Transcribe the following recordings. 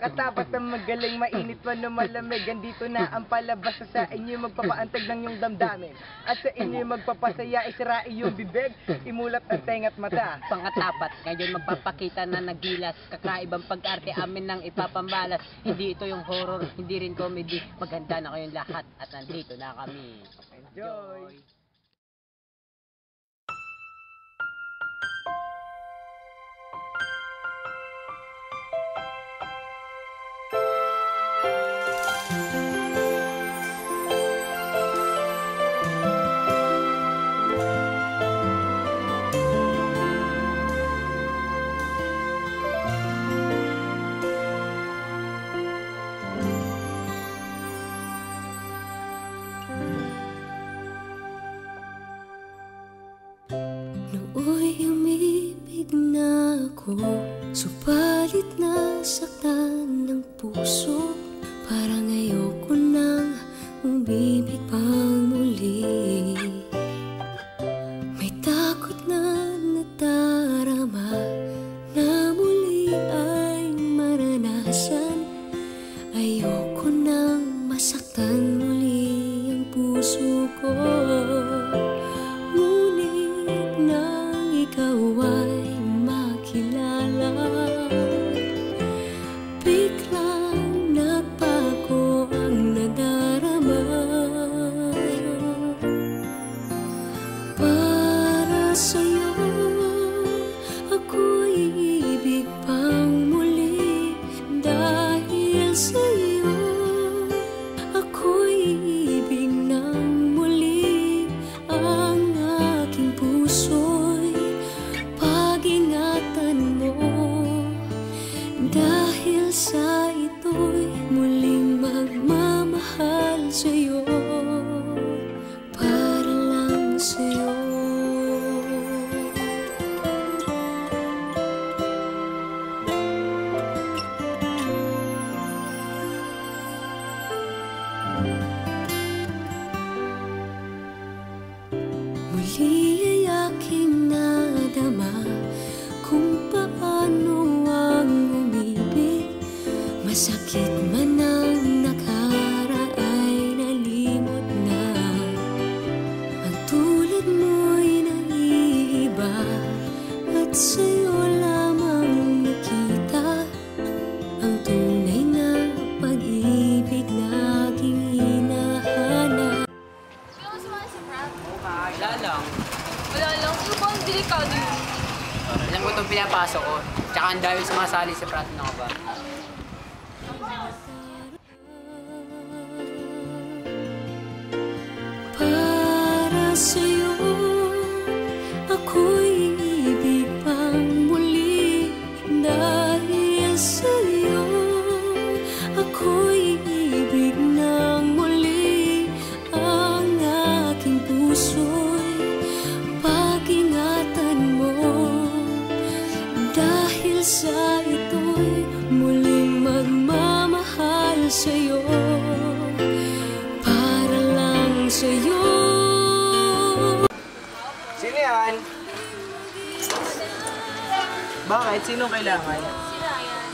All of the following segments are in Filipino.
katapat ang magaling Mainit man o malamig Andito na ang palabas sa inyo Magpapaantag ng iyong damdamin. At sa inyo magpapasaya Isira iyong bibig Imulat ang tenga't mata. Pangatapat, ngayon magpapakita na nagilas Kakaibang pag-arte amin nang ipapambalas. Hindi ito yung horror, hindi rin comedy. Maganda na kayong lahat at nandito na kami. Enjoy! Umibig na ako Subalit nasaktan ng puso. Parang ayoko nang umibig pang muli. May takot na nadarama so Muli Delikado yun? Alam ko itong pinapasok ko Tsaka ang dahil sumasali sa prat na ba sa'yo Sino yan? Bakit? Sino kailangan? Si Ryan.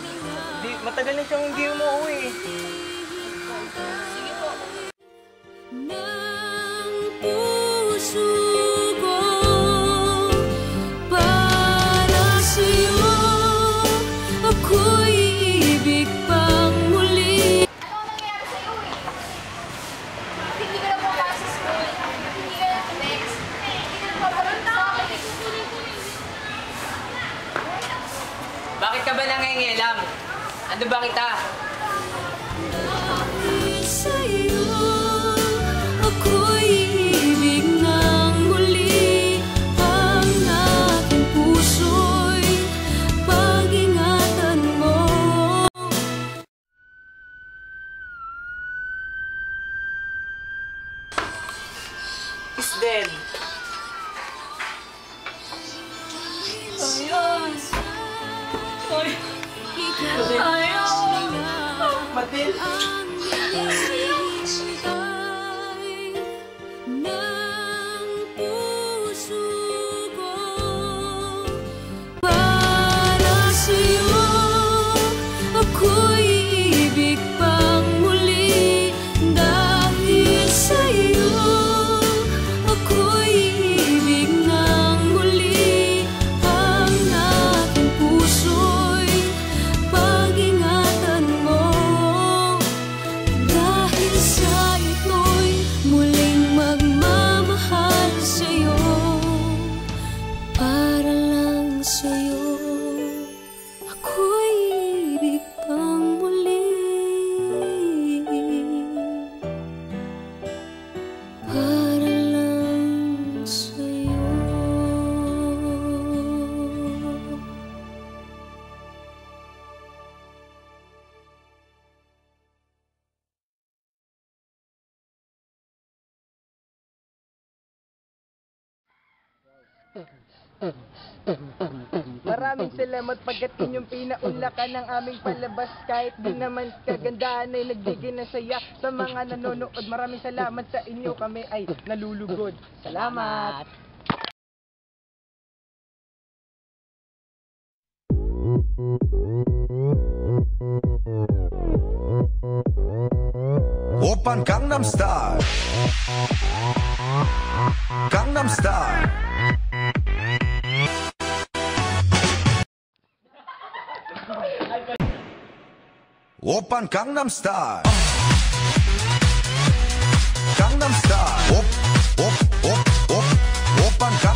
Di, matagal na siyang hindi umuwi. Sige po. Ano ba kita? Sa'yo ako'y ibig ng muli ang aking puso'y pag-ingatan mo Is dead. Matil. ng Maraming salamat pagkat inyong pinaunlakan ng aming palabas kahit di naman kagandahan ay nagbigay na saya sa mga nanonood. Maraming salamat sa inyo kami ay nalulugod. Salamat! Opan Gangnam Style Gangnam Style 오빤 강남스타일 강남스타일 옵옵옵옵 오빤 강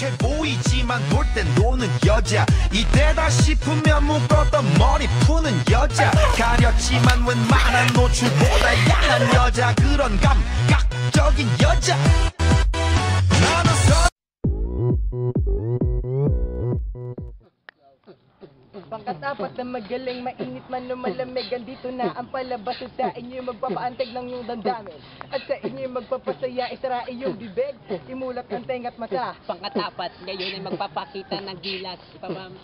성숙해 보이지만 놀 땐 노는 여자. 이때다 싶으면 묶었던 머리 푸는 여자. 가렸지만 웬만한 노출보다 야한 여자. 그런 감각적인 여자 Pangkatapat na magaling, mainit man o malamig Andito na ang palabas at sa inyo magpapaantag ng iyong damdamin. At sa inyo magpapasaya, isara iyong bibig. Imulat ang tenga't mata. Pangkatapat, ngayon ay magpapakita ng gilas. Ipapam...